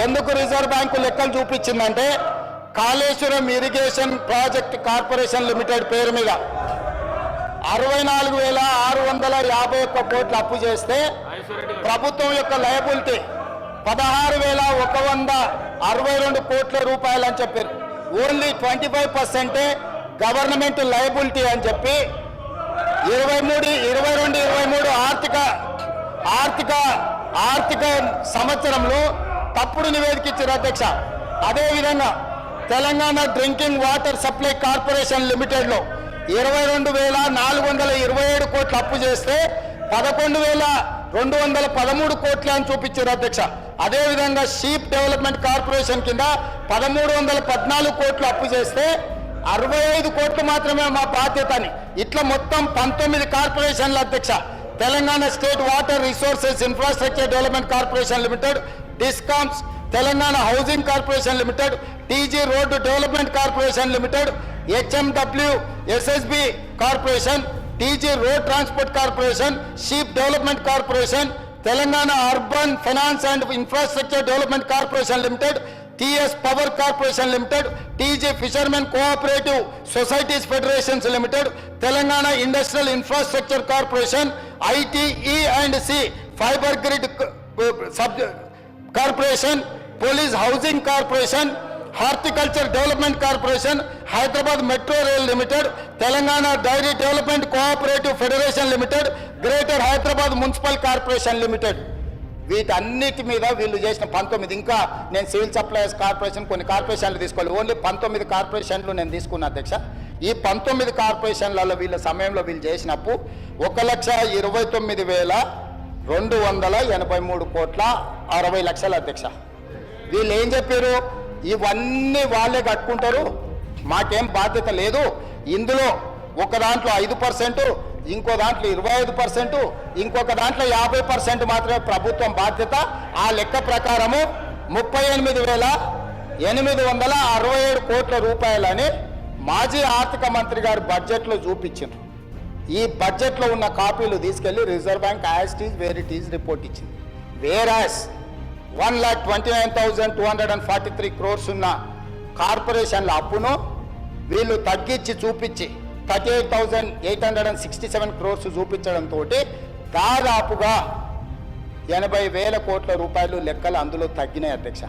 ఎందుకు reserve bank లెక్కలు చూపించిందంటే Kaleshwaram irrigation project corporation limited పేరు మీద అరవై నాలుగు వేల ఆరు వందల యాభై ఒక్క కోట్లు అప్పు చేస్తే ప్రభుత్వం యొక్క లయబిలిటీ పదహారు వేల ఒక వంద అరవై రెండు కోట్ల రూపాయలు అని చెప్పారు. ఓన్లీ ట్వంటీ ఫైవ్ పర్సెంటే గవర్నమెంట్ లయబిలిటీ అని చెప్పి ఇరవై మూడు ఇరవై రెండు ఇరవై మూడు ఆర్థిక ఆర్థిక ఆర్థిక సంవత్సరంలో తప్పుడు నివేదిక ఇచ్చారు అధ్యక్ష. అదేవిధంగా Telangana drinking water supply corporation లిమిటెడ్లో ఇరవై రెండు వేల నాలుగు వందల ఇరవై ఏడు కోట్లు అప్పు చేస్తే పదకొండు వేల రెండు వందల పదమూడు కోట్లు అని చూపించారు అధ్యక్ష. అదేవిధంగా షీప్ డెవలప్మెంట్ కార్పొరేషన్ కింద పదమూడు వందల పద్నాలుగు కోట్లు అప్పు చేస్తే అరవై ఐదు కోట్లు మాత్రమే మా బాధ్యత అని. ఇట్లా మొత్తం పంతొమ్మిది కార్పొరేషన్ల అధ్యక్ష. Telangana state water resources infrastructure development corporation limited discoms Telangana housing corporation limited TG road development corporation limited HMW SSB corporation TG road transport corporation sheep development corporation Telangana urban finance and infrastructure development corporation limited TS power corporation limited TG fishermen cooperative societies federations limited Telangana industrial infrastructure corporation ITE and C fibre grid sub corporation police housing corporation horticulture development corporation Hyderabad metro rail limited Telangana dairy development cooperative federation limited greater Hyderabad municipal corporation limited. వీటన్నిటి మీద వీళ్ళు చేసిన పంతొమ్మిది ఇంకా నేను civil supplies corporation కొన్ని కార్పొరేషన్లు తీసుకోవాలి. ఓన్లీ పంతొమ్మిది కార్పొరేషన్లు నేను తీసుకున్న అధ్యక్ష. ఈ పంతొమ్మిది కార్పొరేషన్లలో వీళ్ళ సమయంలో వీళ్ళు చేసినప్పుడు ఒక లక్ష ఇరవై తొమ్మిది వేల రెండు వందల ఎనభై మూడు కోట్ల అరవై లక్షల అధ్యక్ష. వీళ్ళు ఏం చెప్పారు? ఇవన్నీ వాళ్ళే కట్టుకుంటారు. మాకేం బాధ్యత లేదు. ఇందులో ఒక దాంట్లో ఐదు పర్సెంట్ ఇంకో దాంట్లో ఇరవై ఐదు పర్సెంట్ ఇంకొక దాంట్లో యాభై పర్సెంట్ మాత్రమే ప్రభుత్వం బాధ్యత. ఆ లెక్క ప్రకారము ముప్పై ఎనిమిది వేల ఎనిమిది వందల అరవై ఏడు కోట్ల రూపాయలని మాజీ ఆర్థిక మంత్రి గారు బడ్జెట్లో చూపించారు ఈ బడ్జెట్లో ఉన్న కాపీలు తీసుకెళ్ళి reserve bank as it's where it is report ఇచ్చింది. Whereas one lakh twenty nine thousand two hundred and forty three crores ఉన్న కార్పొరేషన్ల అప్పును వీళ్ళు తగ్గించి చూపించి thirty eight thousand eight hundred and sixty seven crores చూపించడంతో దాదాపుగా ఎనభై వేల కోట్ల రూపాయలు లెక్కలు అందులో తగ్గినాయి అధ్యక్ష.